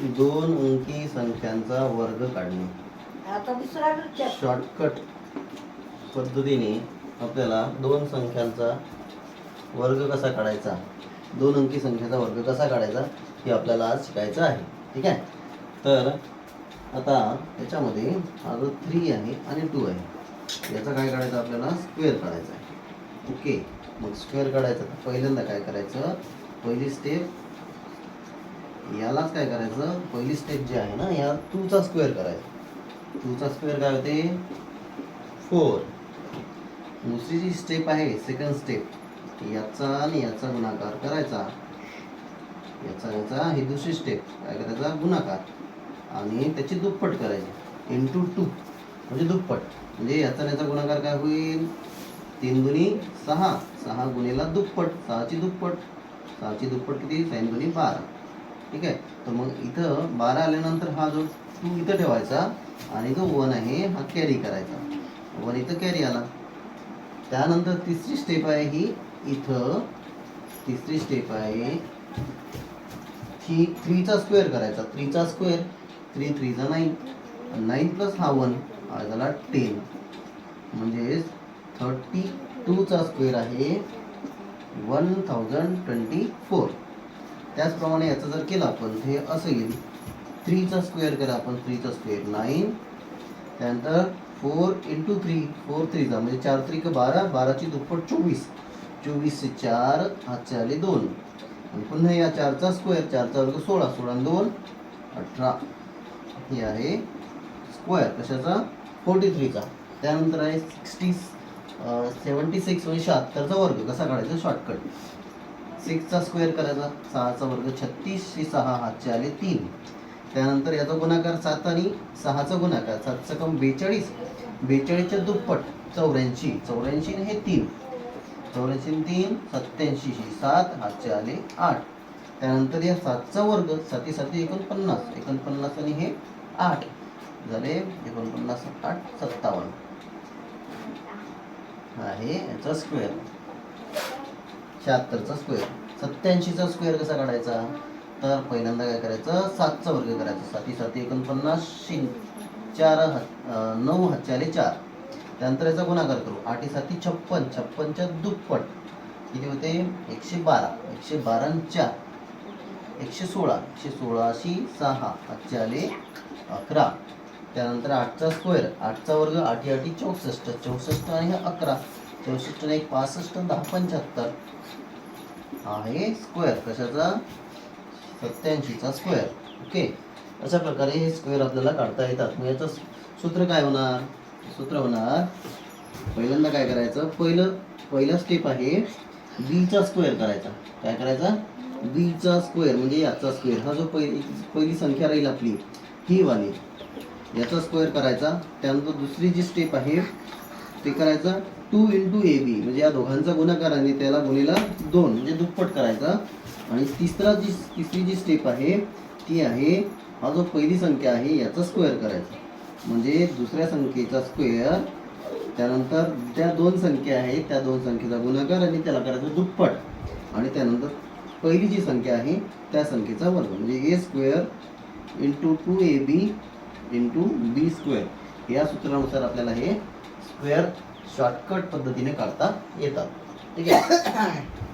दोन अंकी संख्यांचा वर्ग काढणे. आता दुसरा नृत्य शॉर्टकट पद्धतीने आपल्याला दोन संख्यांचा वर्ग कसा काढायचा? दोन अंकी संख्येचा वर्ग कसा काढायचा? हे आपल्याला आज शिकायचं आहे. ठीक आहे? तर आता याच्यामध्ये हा जो थ्री आहे आणि टू आहे. याचा काय काढायचं? आपल्याला स्क्वेअर काढायचा आहे. ओके मग स्क्वेअर काढायचं. तर पहिल्यांदा काय करायचं? पहिली स्टेप यालाच काय करायचं? पहिली स्टेप जी आहे ना या टूचा स्क्वेअर करायचा. टूचा स्क्वेअर काय होते? फोर दुसरी जी स्टेप आहे सेकंड स्टेप याचा आणि याचा गुणाकार करायचा. याचा याचा ही दुसरी स्टेप काय करायचा? गुणाकार. आणि त्याची दुप्पट करायची. इंटू टू म्हणजे दुप्पट. म्हणजे याचा आणि याचा गुणाकार काय होईल? तीन गुणी सहा. सहा गुणीला दुप्पट. सहाची दुप्पट. सहाची दुप्पट किती? साईन गुणी बारा. ठीक आहे? तर मग इथं बारा आल्यानंतर हा जो टू इथं ठेवायचा आणि जो वन आहे हा कॅरी करायचा. वन इथं कॅरी आला. त्यानंतर तिसरी स्टेप आहे ही इथं. तिसरी स्टेप आहे थ्री थ्रीचा स्क्वेअर करायचा. थ्रीचा स्क्वेअर थ्री थ्रीचा नाईन नाईन प्लस हा वन हा झाला टेन म्हणजेच थर्टी टूचा स्क्वेअर आहे वन थाउजंड ट्वेंटी फोर त्याचप्रमाणे याचं जर केलं आपण हे असं येईल. थ्रीचा स्क्वेअर करा आपण थ्रीचा स्क्वेअर नाईन त्यानंतर फोर इंटू थ्री फोर थ्रीचा म्हणजे चार त्रिक बारा बाराची दुप्पट चोवीस. चोवीसचे चार हातचे आले दोन. आणि पुन्हा या चारचा स्क्वेअर चारचा वर्ग सोळा सोळा दोन अठरा. हे आहे स्क्वेअर कशाचा? फोर्टी थ्रीचा त्यानंतर आहे सिक्स्टी सेवन्टी सिक्स म्हणजे शहात्तरचा वर्ग कसा काढायचा? शॉर्टकट सिक्सचा स्क्वेअर करायचा सहाचा वर्ग छत्तीसशे सहा हातचे आले तीन. त्यानंतर याचा गुणाकार सात आणि सहाचा गुणाकार सातचा कम बेचाळीस. बेचाळीसच्या दुप्पट चौऱ्याऐंशी. चौऱ्याऐंशी आणि हे तीन. चौऱ्याऐंशी तीन सत्याऐंशी ही सात हातचे आले आठ. त्यानंतर या सातचा वर्ग साती साती एकोणपन्नास. एकोणपन्नास आणि हे आठ. झाले एकोणपन्नास आठ सत्तावन्न. आहे याचा स्क्वेअर. शहात्तरचा स्क्वेअर सत्याऐंशीचा स्क्वेअर कसा काढायचा? तर पहिल्यांदा काय करायचं? सातचा वर्ग करायचा. साती साती एकोणपन्नास शि चार ह नऊ हातचे चार. त्यानंतर याचा गुणाकार करू. आठी साती छप्पन. छप्पनच्या दुप्पट. किती होते? एकशे बारा. एकशे बारा चार. एकशे सोळा. एकशे सोळाशी सहा. हातचे आले अकरा. त्यानंतर आठचा स्क्वेअर आठचा वर्ग आठी आठी चौसष्ट. चौसष्ट आणि अकरा. चौसष्ट एक पासष्ट दहा पंच्याहत्तर. आहे स्क्वेअर कशाचा? सत्याऐंशीचा स्क्वेअर ओके अशा प्रकारे हे स्क्वेअर आपल्याला काढता येतात. मग याचं सूत्र काय होणार? सूत्र होणार पहिल्यांदा काय करायचं? पहिलं पहिला स्टेप आहे बीचा स्क्वेअर करायचा. काय करायचा? बीचा स्क्वेअर म्हणजे याचा स्क्वेअर हा जो पहिली पहिली संख्या राहील आपली ही वाली. याचा स्क्वेअर करायचा. त्यानंतर दुसरी जी स्टेप आहे ते करायचं टू इंटू ए बी म्हणजे या दोघांचा गुणाकार आणि त्याला गुणीला दोन. म्हणजे दुप्पट करायचा. आणि तिसरा जी तिसरी जी स्टेप आहे ती आहे हा जो पहिली संख्या आहे याचा स्क्वेअर करायचा. म्हणजे दुसऱ्या संख्येचा स्क्वेअर त्यानंतर ज्या दोन संख्या आहेत त्या दोन संख्येचा गुणाकार आणि त्याला करायचं दुप्पट. आणि त्यानंतर पहिली जी संख्या आहे त्या संख्येचा वर्ग. म्हणजे A square into two A B into B square या सूत्रानुसार आपल्याला हे स्क्वेअर शॉर्टकट पद्धतीने काढता येतात. ठीक आहे?